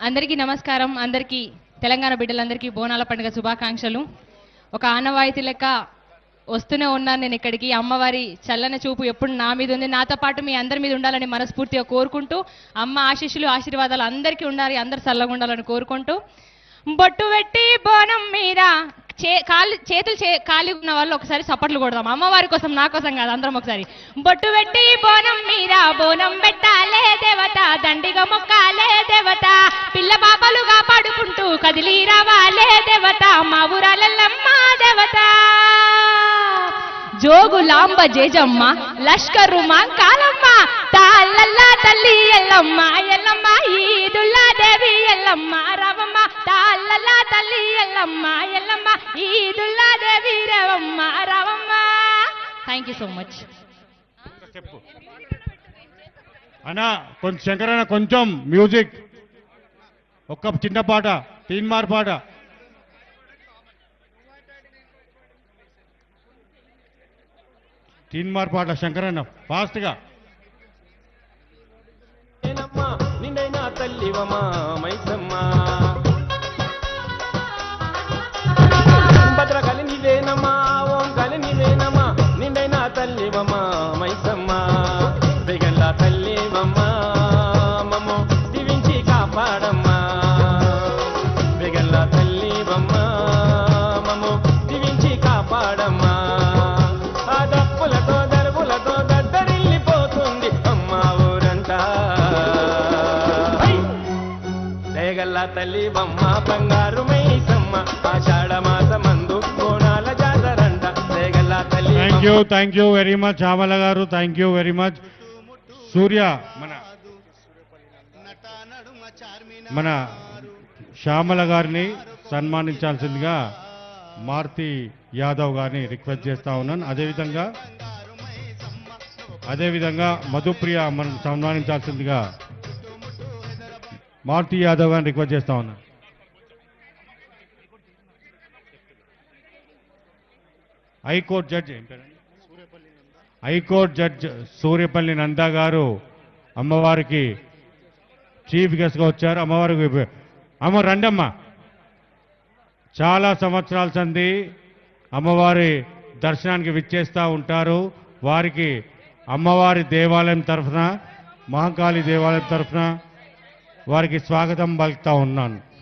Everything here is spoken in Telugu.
అందరికీ నమస్కారం. అందరికీ తెలంగాణ బిడ్డలందరికీ బోనాల పండుగ శుభాకాంక్షలు. ఒక ఆనవాయితీ లెక్క వస్తూనే ఉన్నాను నేను ఇక్కడికి. అమ్మవారి చల్లని చూపు ఎప్పుడు నా మీద ఉంది. నాతో పాటు మీ అందరి మీద ఉండాలని మనస్ఫూర్తిగా కోరుకుంటూ అమ్మ ఆశీస్సులు ఆశీర్వాదాలు అందరికీ ఉండాలి. అందరు చల్లగా ఉండాలని కోరుకుంటూ బొట్టు పెట్టి బోనం మీద చే కాళ్ళు చేతులు చే ఖాళీ ఉన్న వాళ్ళు ఒకసారి సపోర్ట్లు కొడదాం. అమ్మవారి కోసం నా కోసం కాదు అందరం ఒకసారి. బొట్టు పెట్టి బోనం మీద బోనం పెట్టాలే దేవత దండిగా మొక్కాలే దేవత. పిల్ల పాపలు కాపాడుకుంటూ కదిలి రావాలే దేవత మా ఊరాలమ్మ దేవత. జోగులాంబ జేజమ్మ లష్కరు మా కాలమ్మ తాళ్ళల్లా తల్లి ఎల్లమ్మ ఎల్లమ్మ ఈదుల్లా దేవి రేవమ్మ రావమ్మ. థ్యాంక్ యూ సో మచ్ చెప్పు. అన్నా కొంచెం శంకరన్న కొంచెం మ్యూజిక్. ఒక్క చిన్న పాట తీన్మార్ పాట. తీన్మార్ పాట శంకరన్న ఫాస్ట్గా. నేనమ్మా నిన్నైనా తల్లివమా మైసమ్మ. నిన్నైనా మైసమ్మ. దిగల్ల తల్లివమ్మా మమ్ము దీవించి కాపాడమ్మా. దిగల్ల మమ్ము దీవించి కాపాడమ్మా. ఆ దప్పులతో దరువులతో దద్దరిల్లిపోతుంది అమ్మ ఊరంతా. దేగల్ల తల్లి బొమ్మ బంగారు Maisamma ఆషాఢమా you thank you very much Amala గారు thank you very much Surya మన మన శ్యామల గారిని సన్మానించాల్సిందిగా మారుతి యాదవ్ గారిని రిక్వెస్ట్ చేస్తా ఉన్నాను అదేవిధంగా అదేవిధంగా మధుప్రియ మనం సన్మానించాల్సిందిగా మారుతి యాదవ్ గారిని రిక్వెస్ట్ చేస్తా ఉన్నాను high court judge high court judge Suryapalli Nanda గారు అమ్మవారికి చీఫ్ గెస్ట్గా వచ్చారు. అమ్మవారికి అమ్మ రండమ్మ. చాలా సంవత్సరాల సంది అమ్మవారి దర్శనానికి విచ్చేస్తూ ఉంటారు. వారికి అమ్మవారి దేవాలయం తరఫున మహంకాళి దేవాలయం తరఫున వారికి స్వాగతం పలుకుతా ఉన్నాను.